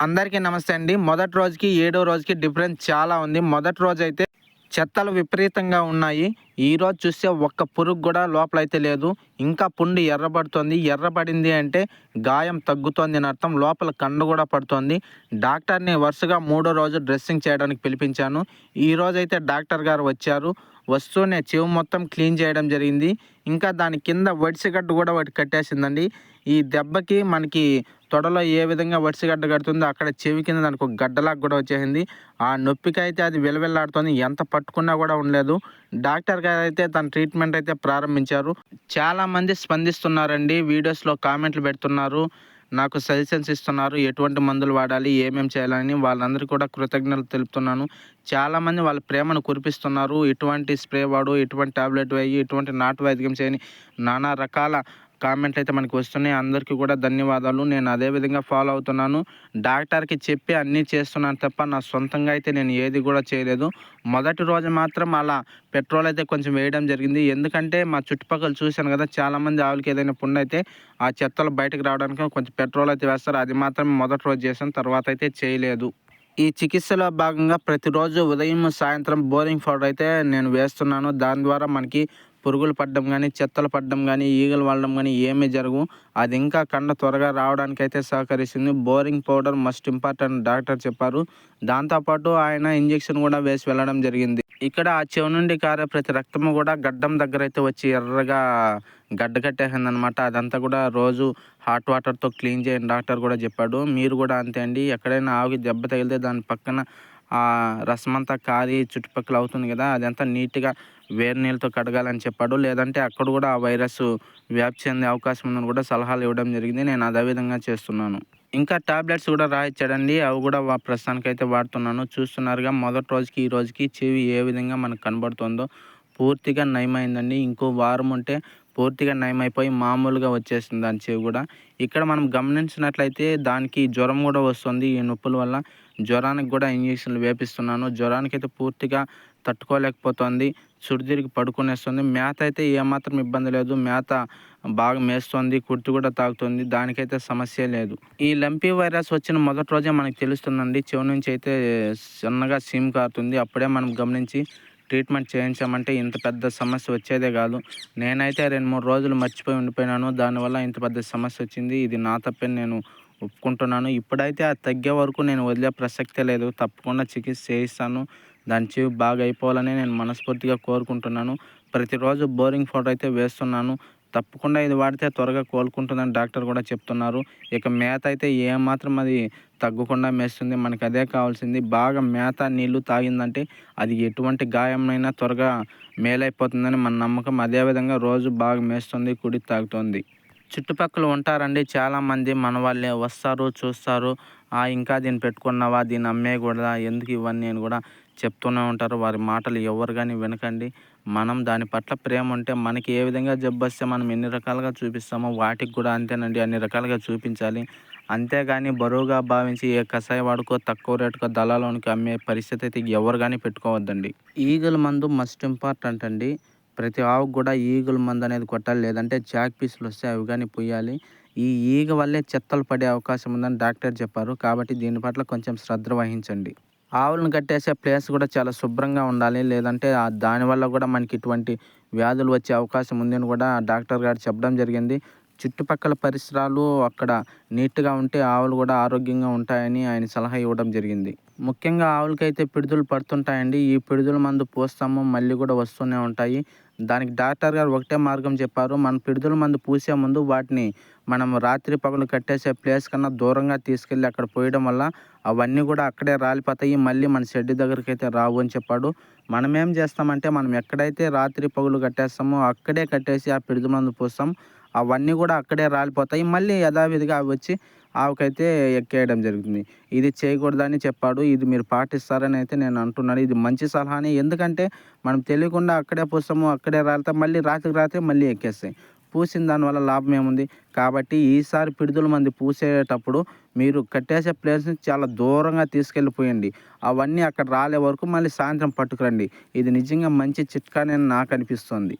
అందరికీ నమస్తే అండి. మొదటి రోజుకి ఏడో రోజుకి డిఫరెన్స్ చాలా ఉంది. మొదటి రోజు అయితే చెత్తలు విపరీతంగా ఉన్నాయి. ఈ రోజు చూస్తే ఒక్క పురుగు కూడా లోపలైతే లేదు. ఇంకా పుండు ఎర్రబడుతోంది. ఎర్రబడింది అంటే గాయం తగ్గుతోంది అని అర్థం. లోపల కండు కూడా పడుతోంది. డాక్టర్ని వరుసగా మూడో రోజు డ్రెస్సింగ్ చేయడానికి పిలిపించాను. ఈ అయితే డాక్టర్ గారు వచ్చారు. వస్తూనే చెవు మొత్తం క్లీన్ చేయడం జరిగింది. ఇంకా దాని కింద వడిసిగడ్డ కూడా ఒకటి కట్టేసిందండి. ఈ దెబ్బకి మనకి తొడలో ఏ విధంగా వడిసిగడ్డ కడుతుందో అక్కడ చెవి కింద దానికి ఒక గడ్డలాగా కూడా వచ్చేసింది. ఆ నొప్పికి అయితే అది వెలవెల్లాడుతుంది. ఎంత పట్టుకున్నా కూడా ఉండలేదు. డాక్టర్ గారు అయితే తన ట్రీట్మెంట్ అయితే ప్రారంభించారు. చాలామంది స్పందిస్తున్నారండి. వీడియోస్లో కామెంట్లు పెడుతున్నారు. నాకు సజెషన్స్ ఇస్తున్నారు ఎటువంటి మందులు వాడాలి ఏమేమి చేయాలని వాళ్ళందరికీ కూడా కృతజ్ఞతలు తెలుపుతున్నాను. చాలామంది వాళ్ళ ప్రేమను కురిపిస్తున్నారు. ఇటువంటి స్ప్రే వాడు ఇటువంటి టాబ్లెట్ వేయి ఇటువంటి నాటు వైద్యం చేయని నానా రకాల కామెంట్లు అయితే మనకి వస్తున్నాయి. అందరికీ కూడా ధన్యవాదాలు. నేను అదే విధంగా ఫాలో అవుతున్నాను. డాక్టర్కి చెప్పి అన్నీ చేస్తున్నాను తప్ప నా సొంతంగా అయితే నేను ఏది కూడా చేయలేదు. మొదటి రోజు మాత్రం అలా పెట్రోల్ అయితే కొంచెం వేయడం జరిగింది. ఎందుకంటే మా చుట్టుపక్కల చూశాను కదా చాలామంది ఆవులకి ఏదైనా పుండు అయితే ఆ చెత్తలు బయటకు రావడానికి కొంచెం పెట్రోల్ అయితే వేస్తారు. అది మాత్రం మొదటి రోజు చేశాను తర్వాత అయితే చేయలేదు. ఈ చికిత్సలో భాగంగా ప్రతిరోజు ఉదయం సాయంత్రం బోరింగ్ పౌడర్ అయితే నేను వేస్తున్నాను. దాని ద్వారా మనకి పురుగులు పడడం కానీ చెత్తలు పడడం కానీ ఈగలు వాడడం కానీ ఏమీ జరగవు. అది ఇంకా కండ త్వరగా రావడానికి అయితే సహకరిస్తుంది. Boring powder must important doctor చెప్పారు. దాంతోపాటు ఆయన ఇంజెక్షన్ కూడా వేసి వెళ్ళడం జరిగింది. ఇక్కడ ఆ చెవు నుండి కారే ప్రతి రక్తము కూడా గడ్డం దగ్గర అయితే వచ్చి ఎర్రగా గడ్డ కట్టేసింది అనమాట అదంతా కూడా రోజు హాట్ వాటర్తో క్లీన్ చేయండి డాక్టర్ కూడా చెప్పాడు. మీరు కూడా అంతే అండి. ఎక్కడైనా ఆవుకి దెబ్బ తగిలితే దాని పక్కన ఆ రసం అంతా కారి చుట్టుపక్కల అవుతుంది కదా అదంతా నీట్గా వేడి నీళ్ళతో కడగాలని చెప్పాడు. లేదంటే అక్కడ కూడా ఆ వైరస్ వ్యాప్తి చెందే అవకాశం ఉందని కూడా సలహాలు ఇవ్వడం జరిగింది. నేను అదే విధంగా చేస్తున్నాను. ఇంకా టాబ్లెట్స్ కూడా రాయించాడండి అవి కూడా వా- ప్రస్తుతానికైతే వాడుతున్నాను. చూస్తున్నారుగా మొదటి రోజుకి ఈ రోజుకి చెవి ఏ విధంగా మనకు కనబడుతుందో పూర్తిగా నయమైందండి. ఇంకో వారం ఉంటే పూర్తిగా నయమైపోయి మామూలుగా వచ్చేసింది దాని చెవి కూడా. ఇక్కడ మనం గమనించినట్లయితే దానికి జ్వరం కూడా వస్తుంది. ఈ నొప్పుల వల్ల జ్వరానికి కూడా ఇంజక్షన్లు వేపిస్తున్నాను. జ్వరానికి అయితే పూర్తిగా తట్టుకోలేకపోతుంది. చుడిదిరిగి పడుకునేస్తుంది. మేత అయితే ఏమాత్రం ఇబ్బంది లేదు. మేత బాగా మేస్తుంది. కుర్తి కూడా తాగుతుంది. దానికైతే సమస్య లేదు. ఈ లంపీ వైరస్ వచ్చిన మొదటి రోజే మనకు తెలుస్తుందండి. చెవు నుంచి అయితే సన్నగా సీమ్ కారుతుంది. అప్పుడే మనం గమనించి ట్రీట్మెంట్ చేయించామంటే ఇంత పెద్ద సమస్య వచ్చేదే కాదు. నేనైతే రెండు మూడు రోజులు మర్చిపోయి ఉండిపోయినాను. దానివల్ల ఇంత పెద్ద సమస్య వచ్చింది. ఇది నా తప్పని నేను ఒప్పుకుంటున్నాను. ఇప్పుడైతే అది తగ్గే వరకు నేను వదిలే ప్రసక్తే లేదు. తప్పకుండా చికిత్స చేయిస్తాను. దాని చెవి బాగా అయిపోవాలని నేను మనస్ఫూర్తిగా కోరుకుంటున్నాను. ప్రతిరోజు బోరింగ్ ఫోటో అయితే వేస్తున్నాను. తప్పకుండా ఇది వాడితే త్వరగా కోలుకుంటుందని డాక్టర్ కూడా చెప్తున్నారు. ఇక మేత అయితే ఏమాత్రం అది తగ్గకుండా మేస్తుంది. మనకి అదే కావాల్సింది. బాగా మేత నీళ్ళు తాగిందంటే అది ఎటువంటి గాయమైనా త్వరగా మేలైపోతుందని మన నమ్మకం. అదేవిధంగా రోజు బాగా మేస్తుంది కుడి తాగుతుంది. చుట్టుపక్కల ఉంటారండి చాలామంది. మన వాళ్ళే వస్తారు చూస్తారు. "ఆ, ఇంకా దీన్ని పెట్టుకున్నావా? దీన్ని అమ్మేయకూడదా? ఎందుకు ఇవన్నీ అని కూడా చెప్తూనే ఉంటారు. వారి మాటలు ఎవరు కానీ వినకండి. మనం దాని పట్ల ప్రేమ ఉంటే మనకి ఏ విధంగా జబ్బు వస్తే మనం ఎన్ని రకాలుగా చూపిస్తామో వాటికి కూడా అంతేనండి. అన్ని రకాలుగా చూపించాలి. అంతేగాని బరువుగా భావించి ఏ కషాయ వాడుకో తక్కువ రేటుకో దళాలోనికి అమ్మే పరిస్థితి అయితే ఎవరు కానీ పెట్టుకోవద్దండి. ఈగల మందు మస్ట్ ఇంపార్టెంట్ అండి. ప్రతి ఆవుకు కూడా ఈగల మందు అనేది కొట్టాలి. లేదంటే చాక్ పీసులు వస్తే అవి కానీ పొయ్యాలి. ఈ ఈగ వల్లే చెత్తలు పడే అవకాశం ఉందని డాక్టర్ చెప్పారు. కాబట్టి దీని పట్ల కొంచెం శ్రద్ధ వహించండి. ఆవులను కట్టేసే ప్లేస్ కూడా చాలా శుభ్రంగా ఉండాలి. లేదంటే దానివల్ల కూడా మనకి ఇటువంటి వ్యాధులు వచ్చే అవకాశం ఉందని కూడా డాక్టర్ గారు చెప్పడం జరిగింది. చుట్టుపక్కల పరిసరాలు అక్కడ నీట్గా ఉంటే ఆవులు కూడా ఆరోగ్యంగా ఉంటాయని ఆయన సలహా ఇవ్వడం జరిగింది. ముఖ్యంగా ఆవులకైతే పిడుదలు పడుతుంటాయండి. ఈ పిడుదల మందు పోస్తాము మళ్ళీ కూడా వస్తూనే ఉంటాయి. దానికి డాక్టర్ గారు ఒకటే మార్గం చెప్పారు. మన పిడుదల మందు పూసే ముందు వాటిని మనం రాత్రి పగలు కట్టేసే ప్లేస్ కన్నా దూరంగా తీసుకెళ్ళి అక్కడ పోయడం వల్ల అవన్నీ కూడా అక్కడే రాలిపోతాయి. మళ్ళీ మన షెడ్ దగ్గరికి అయితే రావు అని చెప్పాడు. మనం ఏం చేస్తామంటే మనం ఎక్కడైతే రాత్రి పగులు కట్టేస్తామో అక్కడే కట్టేసి ఆ పిడుదల మందు పోస్తాం. అవన్నీ కూడా అక్కడే రాలిపోతాయి. మళ్ళీ యథావిధిగా అవి వచ్చి ఆవుకైతే ఎక్కేయడం జరుగుతుంది. ఇది చేయకూడదని చెప్పాడు. ఇది మీరు పాటిస్తారని అయితే నేను అంటున్నాను. ఇది మంచి సలహానే. ఎందుకంటే మనం తెలియకుండా అక్కడే పోస్తాము అక్కడ అక్కడే రాలితే మళ్ళీ రాత్రికి రాత్రి మళ్ళీ ఎక్కేస్తాయి. పూసిన దానివల్ల లాభం ఏముంది? కాబట్టి ఈసారి పిడుదల మంది పూసేటప్పుడు మీరు కట్టేసే ప్లేస్ని చాలా దూరంగా తీసుకెళ్ళిపోయండి. అవన్నీ అక్కడ రాలే వరకు మళ్ళీ సాయంత్రం పట్టుకురండి. ఇది నిజంగా మంచి చిట్కానే నాకు అనిపిస్తుంది.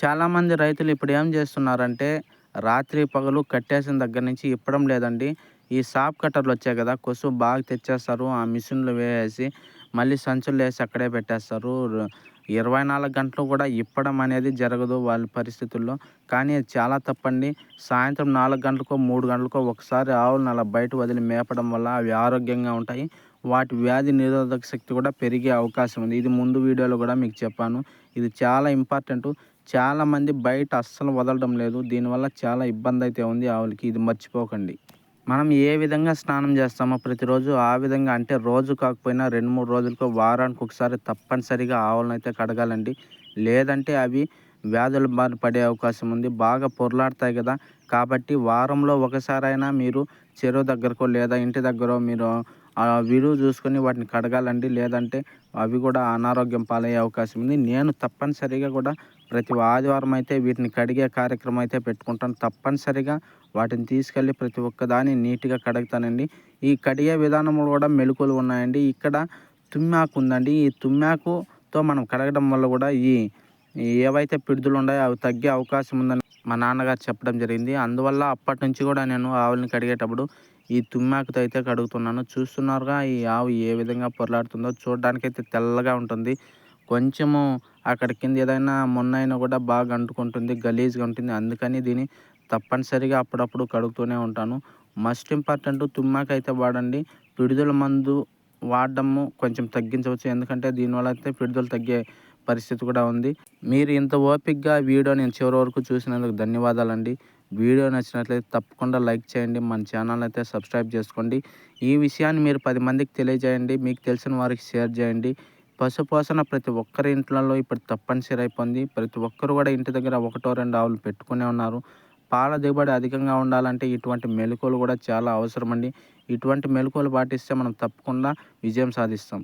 చాలామంది రైతులు ఇప్పుడు ఏం చేస్తున్నారంటే రాత్రి పగలు కట్టేసిన దగ్గర నుంచి ఇప్పడం లేదండి. ఈ సాప్ కట్టర్లు వచ్చాయి కదా కొసు బాగా తెచ్చేస్తారు ఆ మిషన్లు వేసి మళ్ళీ సంచులు వేసి అక్కడే పెట్టేస్తారు. ఇరవై నాలుగు గంటలు కూడా ఇప్పడం అనేది జరగదు వాళ్ళ పరిస్థితుల్లో. కానీ అది చాలా తప్పండి. సాయంత్రం నాలుగు గంటలకో మూడు గంటలకో ఒకసారి ఆవులను అలా బయట వదిలి మేపడం వల్ల అవి ఆరోగ్యంగా ఉంటాయి. వాటి వ్యాధి నిరోధక శక్తి కూడా పెరిగే అవకాశం ఉంది. ఇది ముందు వీడియోలో కూడా మీకు చెప్పాను. ఇది చాలా ఇంపార్టెంట్. చాలామంది బయట అస్సలు వదలడం లేదు. దీనివల్ల చాలా ఇబ్బంది అయితే ఉంది ఆవులకి. ఇది మర్చిపోకండి. మనం ఏ విధంగా స్నానం చేస్తామో ప్రతిరోజు ఆ విధంగా అంటే రోజు కాకపోయినా రెండు మూడు రోజులకు వారానికి ఒకసారి తప్పనిసరిగా ఆవులను అయితే కడగాలండి. లేదంటే అవి వ్యాధుల బారి పడే అవకాశం ఉంది. బాగా పొరలాడతాయి కదా. కాబట్టి వారంలో ఒకసారైనా మీరు చెరువు దగ్గరకో లేదా ఇంటి దగ్గర మీరు విలువ చూసుకొని వాటిని కడగాలండి. లేదంటే అవి కూడా అనారోగ్యం పాలయ్యే అవకాశం ఉంది. నేను తప్పనిసరిగా కూడా ప్రతి ఆదివారం అయితే వీటిని కడిగే కార్యక్రమం అయితే పెట్టుకుంటాను తప్పనిసరిగా. వాటిని తీసుకెళ్ళి ప్రతి ఒక్కదాన్ని నీట్గా కడుగుతానండి. ఈ కడిగే విధానంలో కూడా మెలకువలు ఉన్నాయండి. ఇక్కడ తుమ్మాకు ఉందండి. ఈ తుమ్మాకుతో మనం కడగడం వల్ల కూడా ఈ ఏవైతే పిడుదలు ఉన్నాయో అవి తగ్గే అవకాశం ఉందని మా నాన్నగారు చెప్పడం జరిగింది. అందువల్ల అప్పటి నుంచి కూడా నేను ఆవులను కడిగేటప్పుడు ఈ తుమ్మాకుతో అయితే కడుగుతున్నాను. చూస్తున్నారుగా ఈ ఆవు ఏ విధంగా పొరలాడుతుందో చూడడానికైతే తెల్లగా ఉంటుంది. కొంచెము అక్కడ కింద ఏదైనా మొన్న అయినా కూడా బాగా అంటుకుంటుంది గలీజ్గా ఉంటుంది. అందుకని దీన్ని తప్పనిసరిగా అప్పుడప్పుడు కడుగుతూనే ఉంటాను. మస్ట్ ఇంపార్టెంట్ తుమ్మాకైతే వాడండి. పిడుదల మందు వాడడము కొంచెం తగ్గించవచ్చు. ఎందుకంటే దీనివల్ల అయితే పిడుదలు తగ్గే పరిస్థితి కూడా ఉంది. మీరు ఇంత ఓపిక్గా వీడియో నేను చివరి వరకు చూసినందుకు ధన్యవాదాలండి. వీడియో నచ్చినట్లయితే తప్పకుండా లైక్ చేయండి. మన ఛానల్ అయితే సబ్స్క్రైబ్ చేసుకోండి. ఈ విషయాన్ని మీరు పది మందికి తెలియజేయండి. మీకు తెలిసిన వారికి షేర్ చేయండి. పశుపోషణ ప్రతి ఒక్కరి ఇంట్లలో ఇప్పుడు తప్పనిసరి అయిపోయింది. ప్రతి ఒక్కరు కూడా ఇంటి దగ్గర ఒకటో రెండు ఆవులు పెట్టుకునే ఉన్నారు. పాల దిగుబడి అధికంగా ఉండాలంటే ఇటువంటి మెలకువలు కూడా చాలా అవసరం అండి ఇటువంటి మెలకువలు పాటిస్తే మనం తప్పకుండా విజయం సాధిస్తాం.